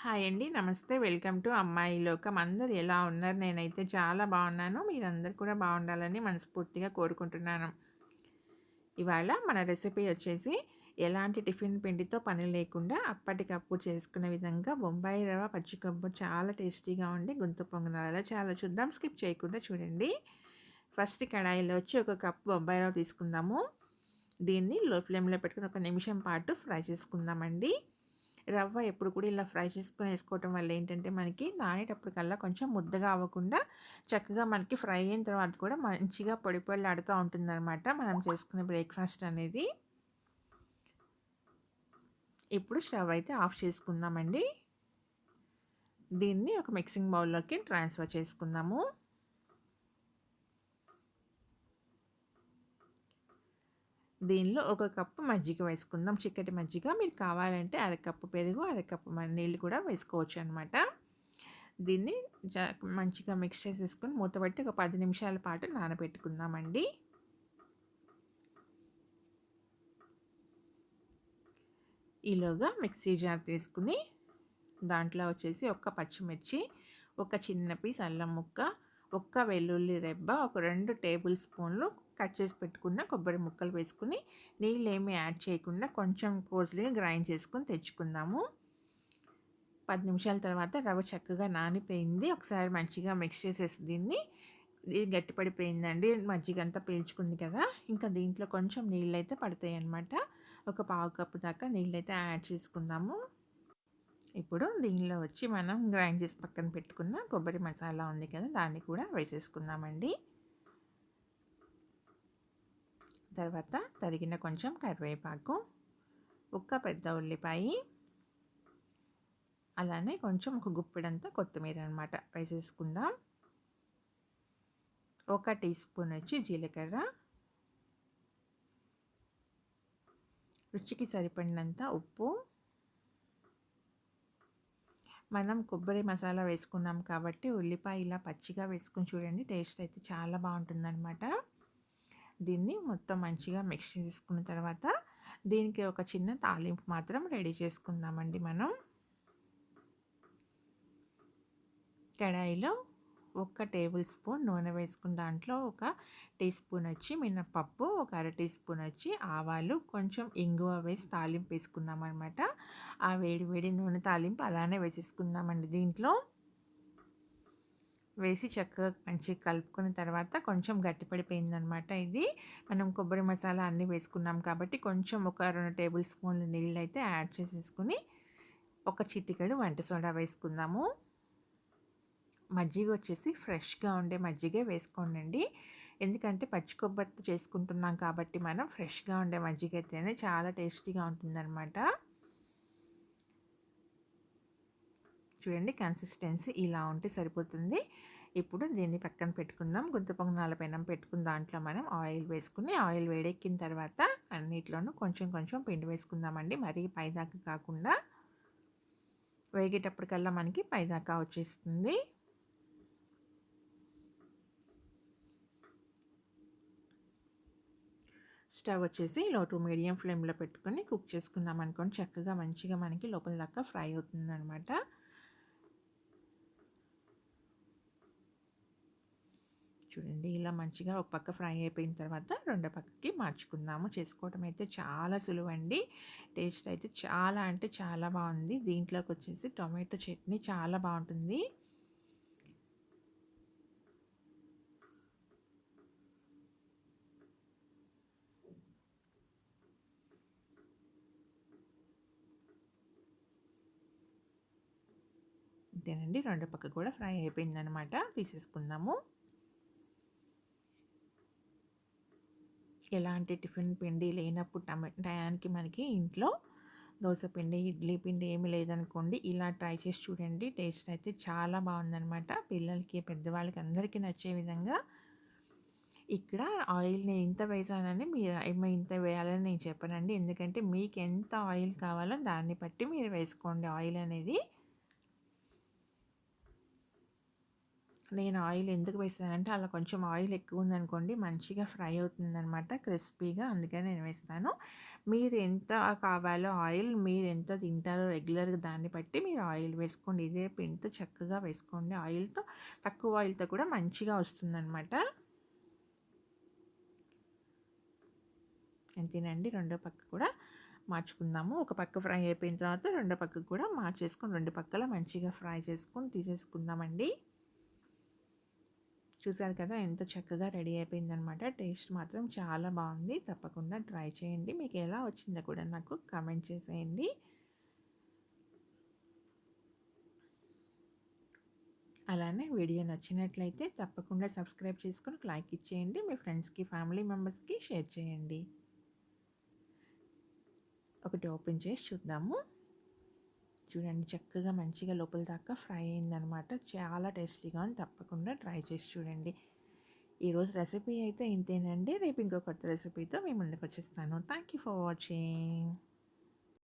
Hi అండి. నమస్తే. Welcome to అమ్మాయి లోకం. అందరు ఎలా ఉన్నారు? నేనైతే చాలా బాగున్నాను. మీరందరు కూడా బాగుండాలని మనస్ఫూర్తిగా కోరుకుంటున్నాను. ఇవాళ మన రెసిపీ వచ్చేసి ఎలాంటి టిఫిన్ పిండితో పని లేకుండా అప్పటికప్పుడు చేసుకునే విధంగా బొంబాయి రవ్వ పచ్చికొబ్బరి చాలా టేస్టీగా ఉండి గుంత పొంగనాలలో చాలా చూద్దాం. స్కిప్ చేయకుండా చూడండి. ఫస్ట్ కడాయిలో వచ్చి ఒక కప్పు బొంబాయి రవ్వ తీసుకుందాము. దీన్ని లో ఫ్లేమ్లో పెట్టుకుని ఒక నిమిషం పాటు ఫ్రై చేసుకుందామండి. రవ్వ ఎప్పుడు కూడా ఇలా ఫ్రై చేసుకొని వేసుకోవటం వల్ల ఏంటంటే మనకి నానేటప్పటికల్లా కొంచెం ముద్దగా అవ్వకుండా చక్కగా మనకి ఫ్రై అయిన తర్వాత కూడా మంచిగా పొడి పొడిలాడుతూ ఉంటుందన్నమాట మనం చేసుకునే బ్రేక్ఫాస్ట్ అనేది. ఇప్పుడు స్టవ్ అయితే ఆఫ్ చేసుకుందామండి. దీన్ని ఒక మిక్సింగ్ బౌల్లోకి ట్రాన్స్ఫర్ చేసుకుందాము. దీనిలో ఒక కప్పు మజ్జిగ వేసుకుందాం. చిక్కటి మజ్జిగ. మీరు కావాలంటే అరకప్పు పెరుగు అరకప్పు నీళ్ళు కూడా వేసుకోవచ్చు అనమాట దీన్ని మంచిగా మిక్స్ చేసేసుకొని మూతపెట్టి ఒక పది నిమిషాల పాటు నానబెట్టుకుందామండి. ఈలోగా మిక్సీ జార్ తీసుకుని దాంట్లో వచ్చేసి ఒక పచ్చిమిర్చి ఒక చిన్న పీస్ అల్లం ముక్క ఒక్క వెల్లుల్లి రెబ్బ ఒక రెండు టేబుల్ స్పూన్లు కట్ చేసి పెట్టుకున్న కొబ్బరి ముక్కలు వేసుకుని నీళ్ళు ఏమీ యాడ్ చేయకుండా కొంచెం కోర్సులుగా గ్రైండ్ చేసుకొని తెచ్చుకుందాము. పది నిమిషాల తర్వాత రవ్వ చక్కగా నానిపోయింది. ఒకసారి మంచిగా మిక్స్ చేసేసి దీన్ని ఇది గట్టిపడిపోయిందండి మజ్జిగ అంతా పీల్చుకుంది కదా. ఇంకా దీంట్లో కొంచెం నీళ్ళు అయితే పడతాయి అన్నమాట ఒక పావు కప్పు దాకా నీళ్ళు అయితే యాడ్ చేసుకుందాము. ఇప్పుడు దీనిలో వచ్చి మనం గ్రైండ్ చేసి పక్కన పెట్టుకున్న కొబ్బరి మసాలా ఉంది కదా దాన్ని కూడా వేసేసుకుందామండి. తర్వాత తరిగిన కొంచెం కరివేపాకు ఒక్క పెద్ద ఉల్లిపాయ అలానే కొంచెం ఒక గుప్పిడంతా కొత్తిమీర అనమాట వేసేసుకుందాం. ఒక టీ స్పూన్ వచ్చి జీలకర్ర. రుచికి సరిపడినంత ఉప్పు మనం కొబ్బరి మసాలా వేసుకున్నాం కాబట్టి ఉల్లిపాయ ఇలా పచ్చిగా వేసుకుని చూడండి టేస్ట్ అయితే చాలా బాగుంటుందన్నమాట. దీన్ని మొత్తం మంచిగా మిక్స్ చేసుకున్న తర్వాత దీనికి ఒక చిన్న తాలింపు మాత్రం రెడీ చేసుకుందామండి మనం. కడాయిలో ఒక టేబుల్ స్పూన్ నూనె వేసుకున్న దాంట్లో ఒక టీ స్పూన్ వచ్చి మినప్పప్పు ఒక అర టీ స్పూన్ వచ్చి ఆవాలు కొంచెం ఇంగువ వేసి తాలింపు వేసుకుందాం అనమాట ఆ వేడి వేడి నూనె తాలింపు అలానే వేసేసుకుందామండి దీంట్లో. వేసి చక్కగా మంచిగా కలుపుకున్న తర్వాత కొంచెం గట్టిపడిపోయిందనమాట ఇది. మనం కొబ్బరి మసాలా అన్నీ వేసుకున్నాం కాబట్టి కొంచెం ఒక రెండు టేబుల్ స్పూన్లు నీళ్ళు అయితే యాడ్ చేసేసుకుని ఒక చిటికడు వంట సోడా వేసుకుందాము. మజ్జిగ వచ్చేసి ఫ్రెష్గా ఉండే మజ్జిగే వేసుకోండి ఎందుకంటే పచ్చి కొబ్బరితో చేసుకుంటున్నాం కాబట్టి మనం ఫ్రెష్గా ఉండే మజ్జిగ అయితేనే చాలా టేస్టీగా ఉంటుందన్నమాట. చూడండి కన్సిస్టెన్సీ ఇలా ఉంటే సరిపోతుంది. ఇప్పుడు దీన్ని పక్కన పెట్టుకుందాం. గుంత పొంగనాల పెనం పెట్టుకున్న దాంట్లో మనం ఆయిల్ వేసుకుని ఆయిల్ వేడెక్కిన తర్వాత అన్నిట్లోనూ కొంచెం కొంచెం పిండి వేసుకుందామండి. మరీ పైదాకా కాకుండా. వేగేటప్పటికల్లా మనకి పైదాకా వచ్చేస్తుంది. స్టవ్ వచ్చేసి లో టు మీడియం ఫ్లేమ్లో పెట్టుకొని కుక్ చేసుకుందాం అనుకోండి. చక్కగా మంచిగా మనకి లోపల దాకా ఫ్రై అవుతుందనమాట చూడండి ఇలా మంచిగా ఒక పక్క ఫ్రై అయిపోయిన తర్వాత రెండో పక్కకి మార్చుకుందాము. చేసుకోవటం అయితే చాలా సులువండి. టేస్ట్ అయితే చాలా అంటే చాలా బాగుంది. దీంట్లోకి వచ్చేసి టొమాటో చట్నీ చాలా బాగుంటుంది. అంతేనండి రెండు పక్క కూడా ఫ్రై అయిపోయిందనమాట. తీసేసుకుందాము. ఎలాంటి టిఫిన్ పిండి లేనప్పుడు టమా టయానికి మనకి ఇంట్లో దోశ పిండి ఇడ్లీ పిండి ఏమి లేదనుకోండి ఇలా ట్రై చేసి చూడండి. టేస్ట్ అయితే చాలా బాగుందనమాట. పిల్లలకి పెద్దవాళ్ళకి అందరికీ నచ్చే విధంగా. ఇక్కడ ఆయిల్ నేను ఇంత వేసానని మీరు ఇంత వేయాలని నేను చెప్పనండి. ఎందుకంటే మీకు ఎంత ఆయిల్ కావాలో దాన్ని బట్టి మీరు వేసుకోండి ఆయిల్ అనేది. నేను ఆయిల్ ఎందుకు వేస్తానంటే అలా కొంచెం ఆయిల్ ఎక్కువ ఉందనుకోండి మంచిగా ఫ్రై అవుతుందనమాట క్రిస్పీగా అందుకని నేను వేస్తాను. మీరు ఎంత కావాలో ఆయిల్ మీరు ఎంత తింటారో రెగ్యులర్గా దాన్ని బట్టి మీరు ఆయిల్ వేసుకోండి. ఇదే పిండితో చక్కగా వేసుకోండి. ఆయిల్తో తక్కువ ఆయిల్తో కూడా మంచిగా వస్తుందన్నమాట అంతేనండి రెండో పక్క కూడా మార్చుకుందాము. ఒక పక్క ఫ్రై అయిపోయిన తర్వాత రెండో పక్క కూడా మార్చేసుకొని రెండు పక్కల మంచిగా ఫ్రై చేసుకొని తీసేసుకుందామండి. చూసారు కదా! ఎంత చక్కగా రెడీ అయిపోయిందనమాట. టేస్ట్ మాత్రం చాలా బాగుంది. తప్పకుండా ట్రై చేయండి. మీకు ఎలా వచ్చిందో కూడా నాకు కమెంట్ చేసేయండి. అలానే వీడియో నచ్చినట్లయితే తప్పకుండా సబ్స్క్రైబ్ చేసుకొని లైక్ ఇచ్చేయండి. మీ ఫ్రెండ్స్కి ఫ్యామిలీ మెంబర్స్కి షేర్ చేయండి. ఒకటి ఓపెన్ చేసి చూద్దాము. చూడండి చక్కగా మంచిగా లోపల దాకా ఫ్రై అయిందనమాట చాలా టేస్టీగా అని తప్పకుండా ట్రై చేసి చూడండి. ఈరోజు రెసిపీ అయితే ఇంతేనండి. రేపు ఇంకో కొత్త రెసిపీతో మీ ముందుకు వచ్చేస్తాను. Thank you for watching